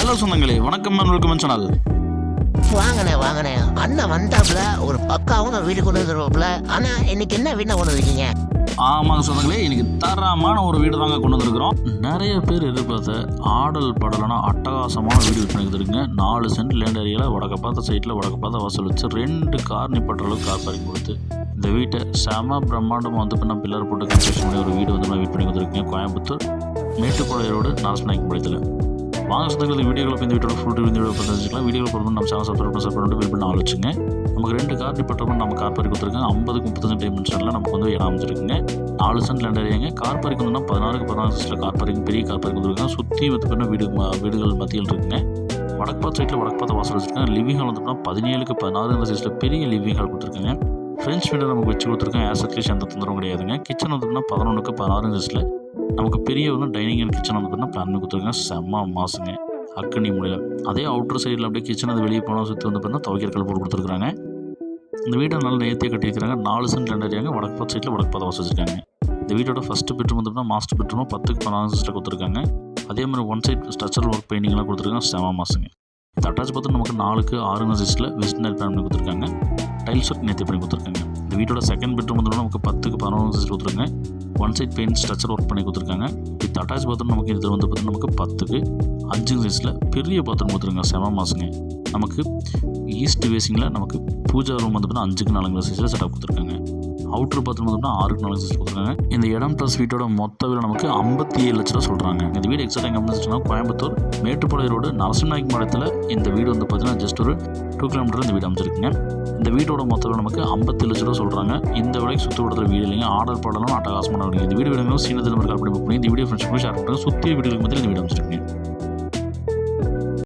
Hello சொந்தங்களே வணக்கம் welcome channel. வாங்கண்ணே வாங்கண்ணே அண்ணன் வந்தாப்புல ஒரு பக்காவும் வீடு கொண்டு வந்துருவாப்புல. ஆனா இன்னைக்கு என்ன வீணா கொண்டு வந்திருக்கீங்க? ஆமாங்க சொந்தங்களே இன்னைக்கு தரமான ஒரு வீடு தாங்க கொண்டு வந்திருக்கிறோம். நிறைய பேர் எதிர்பார்த்த ஆடல் படலைனா அட்டகாசமான வீடு விற்பனை இருக்குங்க நாலு சென்ட் லேண்ட் ஏரியாவில் வடக்க பார்த்த சைட்டில் வடக்க பார்த்த வாசல் வச்சு ரெண்டு கார் நிப்பட்டுற அளவுக்கு கார் பார்க்கிங் கொடுத்து இந்த வீட்டை செம பிரம்மாண்டமாக வந்து இப்போ பில்லர் போட்டு கன்ஸ்ட்ரக்ஷன் பண்ணி ஒரு வீடு வந்து வீட் பண்ணி கொடுத்துருக்கீங்க கோயம்புத்தூர் மேட்டுப்பாளைய ரோடு நரசநாயக்கம் பாளையத்தில் வாங்க சொந்தங்கள் வீடியோவில் இந்த வீட்டோட ஃபுல் இந்த வீடியோ பார்த்து வச்சுக்கலாம் வீடியோ பொறுத்து நம்ம சேனல் சப்ஸ்கிரைப் பண்ணி சப்ஸ்கிரைப் பண்ணிட்டு பில் பண்ண ஆலோசிங்க நமக்கு ரெண்டு கார் டிபார்ட்மெண்ட் நம்ம கார் பறி கொடுத்துருக்காங்க. ஐம்பதுக்கு முப்பத்தஞ்சு டைமென்ஷனில் நமக்கு வந்து இடம் அமைச்சிருக்குங்க நாலு சென்ட் லேண்ட் ஏரியாங்க கார் பறிக்கு வந்து பதினாறுக்கு பதினாறு சைஸில் கார் பறிக்கும். பெரிய கார் பார்க் கொடுத்துருக்காங்க சுற்றி வந்து பண்ண வீடு வீடுகள் மத்தியில் இருக்குங்க. வடக்கு பார்த்த சைட்டில் வடக்கு பார்த்த வாசல் வச்சுருக்காங்க. லிவிங் ஹால் வந்து பதினேழுக்கு பதினாறு சைஸில் பெரிய லிவிங் ஹால் கொடுத்துருக்காங்க. ஃப்ரெஞ்ச் வீடு நமக்கு வச்சு கொடுத்துருக்கோம். ஆசட்லீஸ் எந்த தொந்தரவும் கிடையாதுங்க. கிச்சன் வந்து பதினொன்றுக்கு பதினாறு சைஸில் நமக்கு பெரிய வந்து டைனிங் அண்ட் கிச்சன் வந்து பார்த்தீங்கன்னா பிளான் பண்ணி கொடுத்துருக்காங்க. செம்ம மாசுங்க அக்கனி மூலையில். அதே அவுட்டர் சைடில் அப்படியே கிச்சன் அது வெளியே போனால் சுற்றி வந்து பார்த்தீங்கன்னா துவைக்கிற கல் போட்டு கொடுத்துருக்காங்க இந்த வீட்டை நல்லா நேர்த்தியாக கட்டியிருக்கிறாங்க நாலு சென்ட் ரெண்டு ஏரியாங்க வடக்கு பத்து சைடில் வடக்கு பார்த்து வச்சுருக்காங்க. இந்த வீட்டோட ஃபஸ்ட்டு பெட்ரூம் வந்து பார்த்தீங்கன்னா மாஸ்டர் பெட்ரூம் பத்துக்கு பதினாறு சிஸ்டர் கொடுத்துருக்காங்க. அதே மாதிரி ஒன் சைட் ஸ்ட்ரக்சரல் ஒர்க் பெயிண்டிங்லாம் கொடுத்துருக்காங்க. செம மாசுங்க இந்த அட்டாச் பார்த்து நமக்கு நாலுக்கு ஆறுங்க சைஸில் வெஸ்டர்ன் பிளான் பண்ணி கொடுத்துருக்காங்க. டைல்ஸ் ஒர்க் நேர்த்தி பண்ணி கொடுத்துருக்காங்க. இந்த வீட்டோட செகண்ட் பெட்ரூம் வந்து நமக்கு பத்துக்கு பதினொன்று சைஸ் கொடுத்துருக்காங்க. One side pain structure work பண்ணி கொடுத்துருக்காங்க. வித் அட்டாச் பாத்ரூம் நமக்கு இதில் வந்து பார்த்தீங்கன்னா நமக்கு பத்துக்கு அஞ்சு சைஸில் பெரிய பாத்ரூம் கொடுத்துருங்க செம மாசுங்க நமக்கு ஈஸ்ட் வேசிங்கில் நமக்கு பூஜா ரூம் வந்து பார்த்தீங்கன்னா அஞ்சுக்கு நாலுங்கிற சைஸில் செட்டப் கொடுத்துருக்காங்க. அவுட்ரு பாத்ரூம் வந்து பார்த்தீங்கன்னா ஆறுக்கு நாலு லட்சம் கொடுத்துருக்காங்க இந்த இடம் ப்ளஸ் வீட்டோட மொத்த விலை நமக்கு ஐம்பத்தி ஏழு லட்ச ரூபா சொல்கிறாங்க இந்த வீடு எக்ஸாக்ட் எங்கே வந்துச்சுன்னா கோயம்புத்தூர் மேட்டுப்பாளைய ரோடு நரசிம்நாயக் மாவட்டத்தில் இந்த வீடு வந்து பார்த்தீங்கன்னா ஜஸ்ட் ஒரு டூ கிலோமீட்டர் இந்த வீடு அமைச்சிருக்குங்க இந்த வீட்டோட மொத்த விலை நமக்கு ஐம்பத்தி லட்ச ரூபா சொல்கிறாங்க இந்த விலைக்கு சுற்று கொடுத்துற வீடு இல்லைங்க. ஆர்டர் பண்ணலாம் அட்டகாசமான இந்த வீடு வேணுங்க சீனத்தில் நம்பர் கால் பண்ணி புக் பண்ணி இந்த வீடியோ ஃப்ரெண்ட்ஸ் ஷேர் பண்ணுறாங்க சுற்றி வீடுகளுக்கு மத்தியில் இந்த வீடு அமைச்சிருக்கேன்